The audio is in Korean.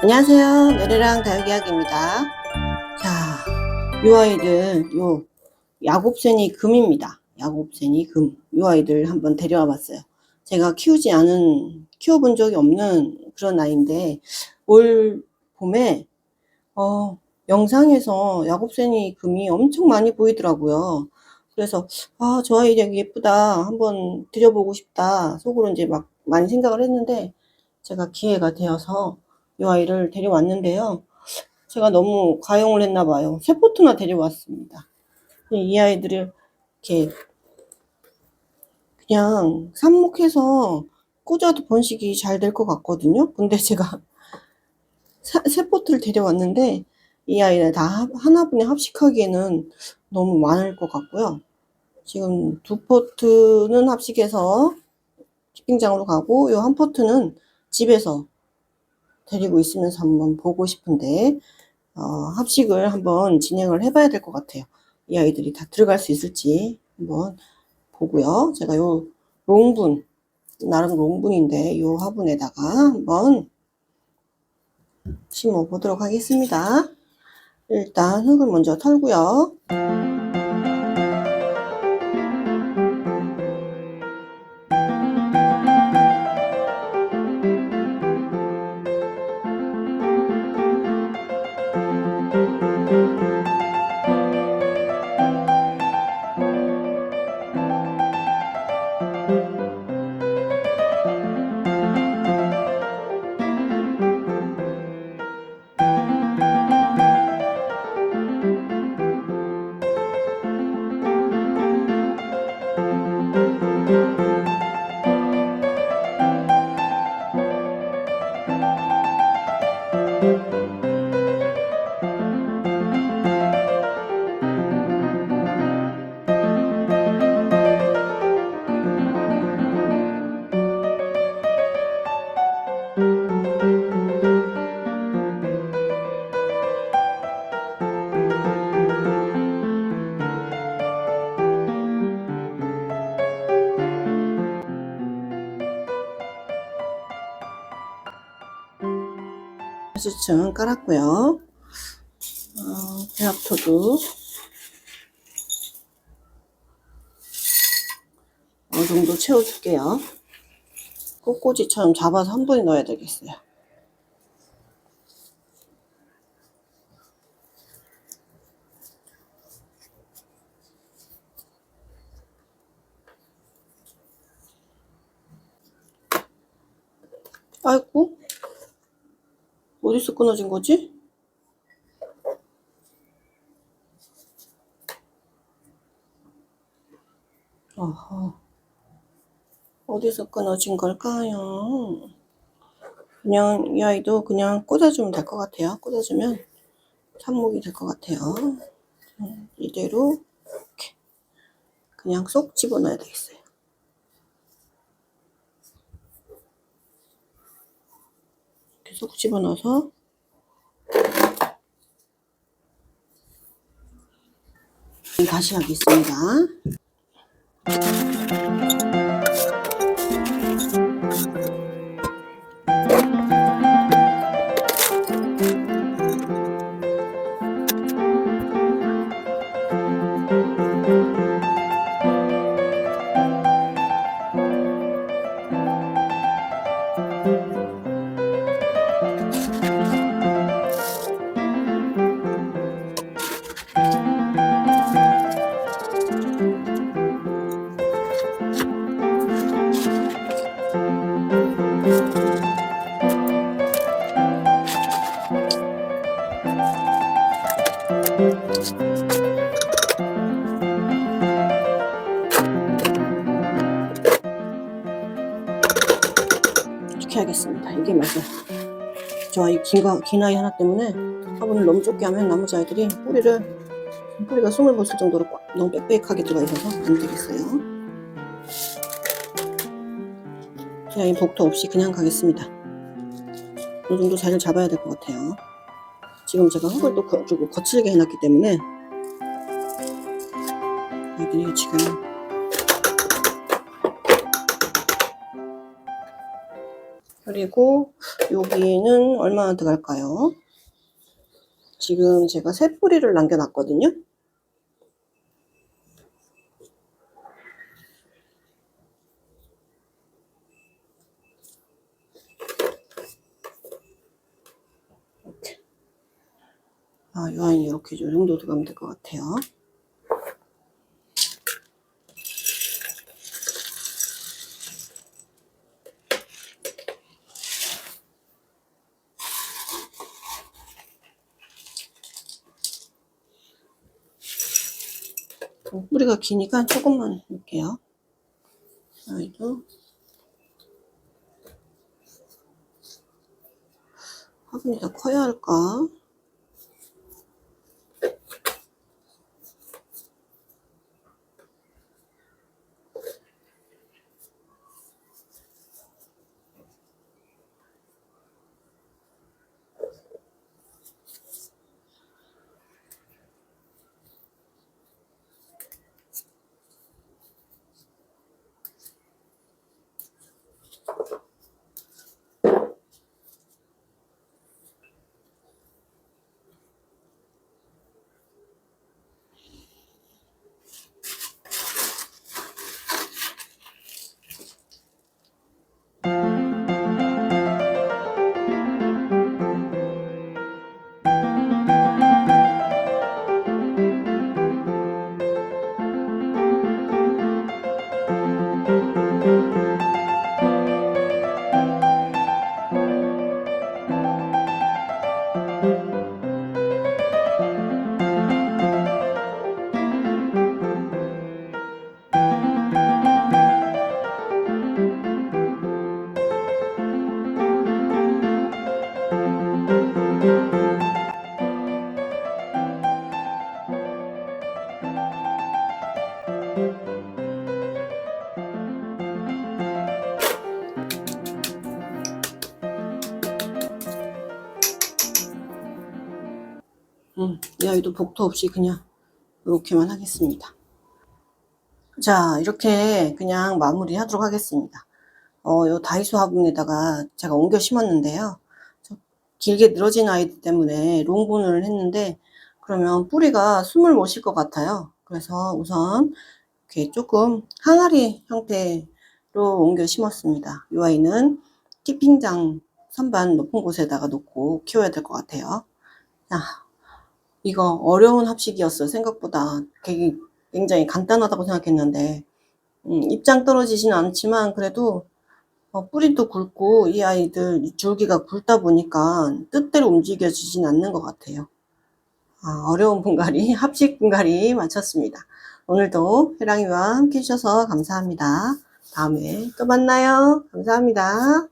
안녕하세요. 노래랑 다육이야기입니다. 자, 이 아이들, 요, 야곱새니 금입니다. 야곱새니 금. 이 아이들 한번 데려와 봤어요. 제가 키우지 않은, 키워본 적이 없는 그런 아이인데, 올 봄에, 어, 영상에서 야곱새니 금이 엄청 많이 보이더라고요. 그래서, 아, 저 아이 되게 예쁘다. 한번 드려보고 싶다. 속으로 이제 막 많이 생각을 했는데, 제가 기회가 되어서 이 아이를 데려왔는데요. 제가 너무 가용을 했나 봐요. 세 포트나 데려왔습니다. 이 아이들을 이렇게 그냥 삽목해서 꽂아도 번식이 잘 될 것 같거든요. 근데 제가 사- 세 포트를 데려왔는데 이 아이를 다 하- 하나분에 합식하기에는 너무 많을 것 같고요. 지금 두 포트는 합식해서 키핑장으로 가고 이 한 포트는 집에서 데리고 있으면서 한번 보고 싶은데 어, 합식을 한번 진행을 해봐야 될 것 같아요. 이 아이들이 다 들어갈 수 있을지 한번 보고요. 제가 요 롱분 나름 롱분인데 요 화분에다가 한번 심어 보도록 하겠습니다. 일단 흙을 먼저 털고요. 수층 깔았고요. 어, 배합토도 어느 정도 채워줄게요. 꽃꽂이처럼 잡아서 한 번에 넣어야 되겠어요. 아이고, 어디서 끊어진 거지? 어허. 어디서 끊어진 걸까요? 그냥 이 아이도 그냥 꽂아주면 될 것 같아요. 꽂아주면 삽목이 될 것 같아요. 음, 이대로 이렇게 그냥 쏙 집어넣어야 되겠어요. 이렇게 쏙 집어넣어서 다시 하겠습니다. 이렇게 하겠습니다. 이게 맞아요. 저 아이 긴, 아이 하나 때문에 화분을 너무 좁게 하면 나머지 아이들이 뿌리를 뿌리가 숨을 못 쉴 정도로 꽉, 너무 빽빽하게 들어가 있어서 안 되겠어요. 제 아이 복도 없이 그냥 가겠습니다. 어느 정도 자리를 잡아야 될 것 같아요. 지금 제가 흙을 또 거, 좀 거칠게 해놨기 때문에 아이들이 지금 그리고 여기는 얼마나 들어갈까요? 지금 제가 세 뿌리를 남겨놨거든요. 아, 이 아이는 이렇게 이 정도 들어가면 될 것 같아요. 뿌리가 기니까 조금만 넣을게요. 아이도 화분이 더 커야 할까? 음, 이 아이도 복도 없이 그냥 이렇게만 하겠습니다. 자, 이렇게 그냥 마무리 하도록 하겠습니다. 어, 요 다이소 화분에다가 제가 옮겨 심었는데요. 저 길게 늘어진 아이들 때문에 롱본을 했는데, 그러면 뿌리가 숨을 못 쉴 것 같아요. 그래서 우선 이렇게 조금 항아리 형태로 옮겨 심었습니다. 이 아이는 키핑장 선반 높은 곳에다가 놓고 키워야 될 것 같아요. 자, 이거 어려운 합식이었어요. 생각보다 되게 굉장히 간단하다고 생각했는데 음, 입장 떨어지진 않지만 그래도 어, 뿌리도 굵고 이 아이들 이 줄기가 굵다 보니까 뜻대로 움직여지진 않는 것 같아요. 아, 어려운 분갈이, 합식 분갈이 마쳤습니다. 오늘도 혜랑이와 함께 해주셔서 감사합니다. 다음에 또 만나요. 감사합니다.